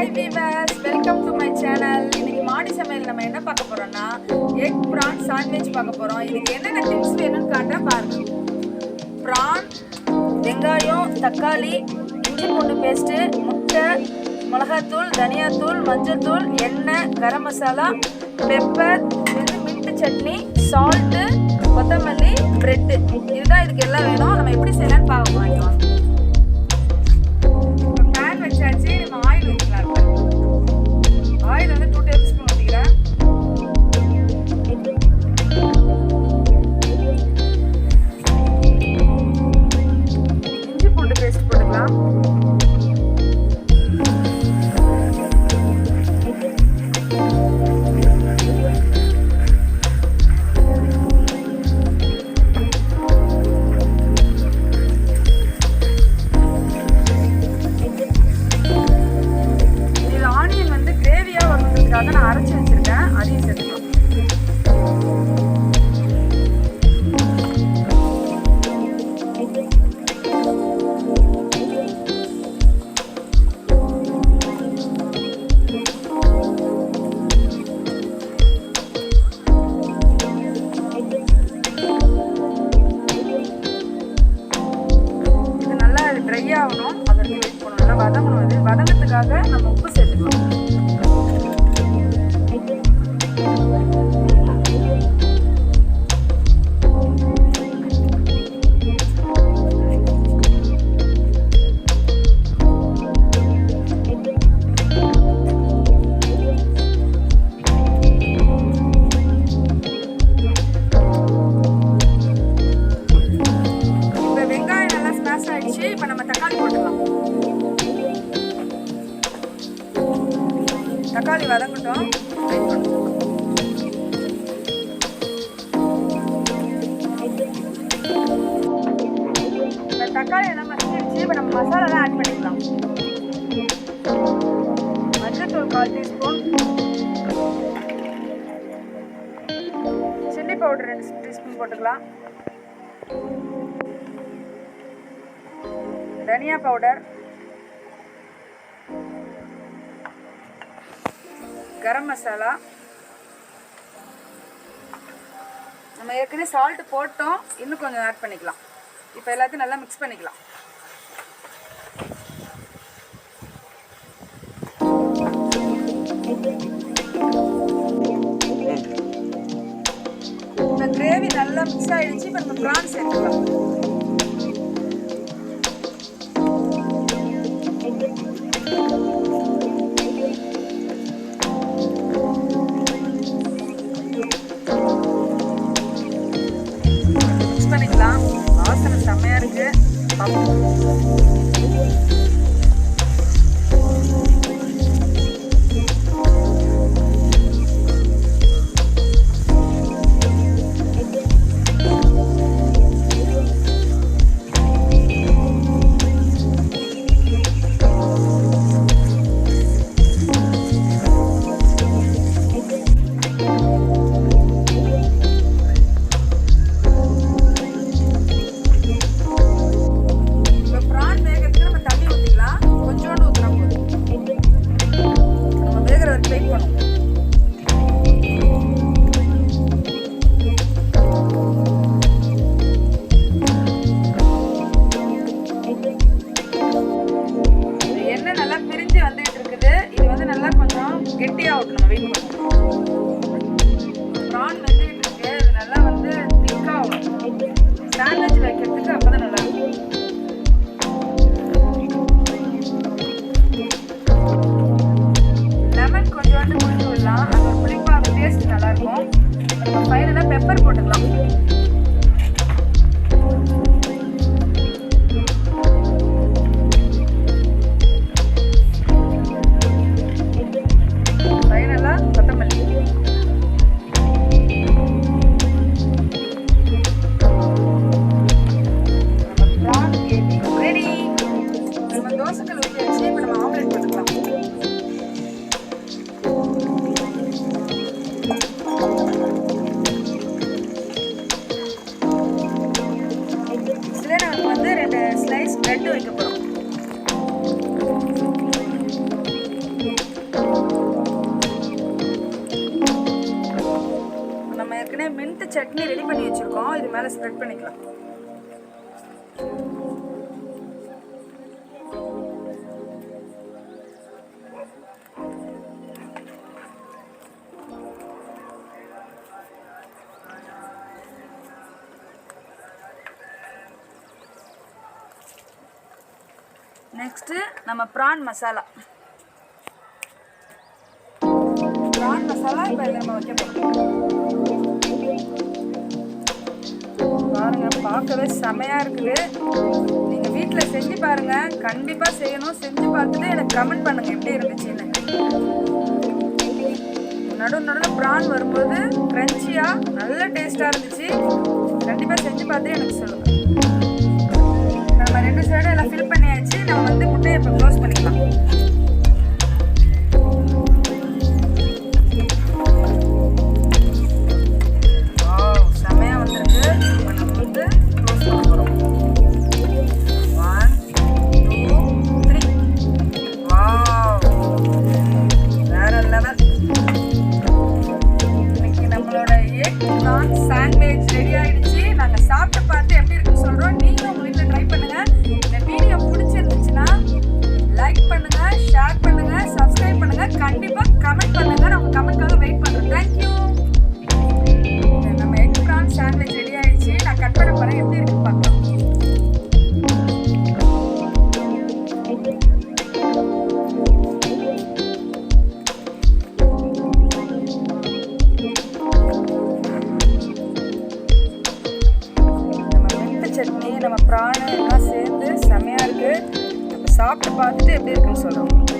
Hi viewers welcome to my channel இன்னைக்கு மாடி சமையல் நம்ம என்ன பார்க்க போறோம்னா எக் ப்ரான் சாண்ட்விச் பார்க்க போறோம். இதுக்கு என்னென்ன டிப்ஸ் வேணும்னு காட்டுறேன் பாருங்க. ப்ரான் வெங்காயம் தக்காளி இஞ்சி பூண்டு பேஸ்ட்டு முட்டை மிளகாத்தூள் தனியாத்தூள் மஞ்சள்தூள் எண்ணெய் கரம் மசாலா பெப்பர் இது மின்ட் சட்னி சால்ட்டு கொத்தமல்லி ப்ரெட்டு இதுதான் இதுக்கு எல்லாம் வேணும். நம்ம எப்படி செய்யலாம்னு பார்க்க போகிறோம் வதங்கிறதுக்காக நம்ம உப்பு சேர்த்துக்கணும் பவுடர் ரெண்டு டீஸ்பூன் போட்டுக்கலாம். தனியா பவுடர் கரம் மசாலா. நம்ம ஏற்கனவே சால்ட் போட்டோம். இன்னும் கொஞ்சம் ஆட் பண்ணிக்கலாம். இப்போ எல்லாத்தையும் நல்லா மிக்ஸ் பண்ணிக்கலாம். நல்லா மிக்ஸ் ஆயிடுச்சு இப்போ நம்ம ப்ரான் சேர்த்துக்கலாம் சட்னி ரெடி பண்ணி வச்சிருக்கோம். இது மேலே ஸ்ப்ரெட் பண்ணிக்கலாம். நெக்ஸ்ட்டு நம்ம ப்ரான் மசாலா ப்ரான் மசாலா இப்போ நம்ம வைக்க போகிறோம் பாருங்கள் பார்க்கவே செமையாக இருக்குது. நீங்கள் வீட்டில் செஞ்சு பாருங்கள் கண்டிப்பாக செய்யணும். செஞ்சு பார்த்துட்டு எனக்கு கமெண்ட் பண்ணுங்கள் எப்படி இருந்துச்சுன்னு. நடு நடுவில் ப்ரான் வரும்போது க்ரன்ச்சியாக நல்ல டேஸ்ட்டாக இருந்துச்சு. கண்டிப்பாக செஞ்சு பார்த்து எனக்கு சொல்லுங்கள் நம்ம ரெண்டு சைடும் எல்லாம் ஃபில் பண்ணியாச்சு. நம்ம வந்து முட்டையை இப்போ க்ளோஸ் பண்ணிக்கலாம். சாப்பிட்டு பார்த்துட்டு எப்படி இருக்குன்னு சொல்கிறோம்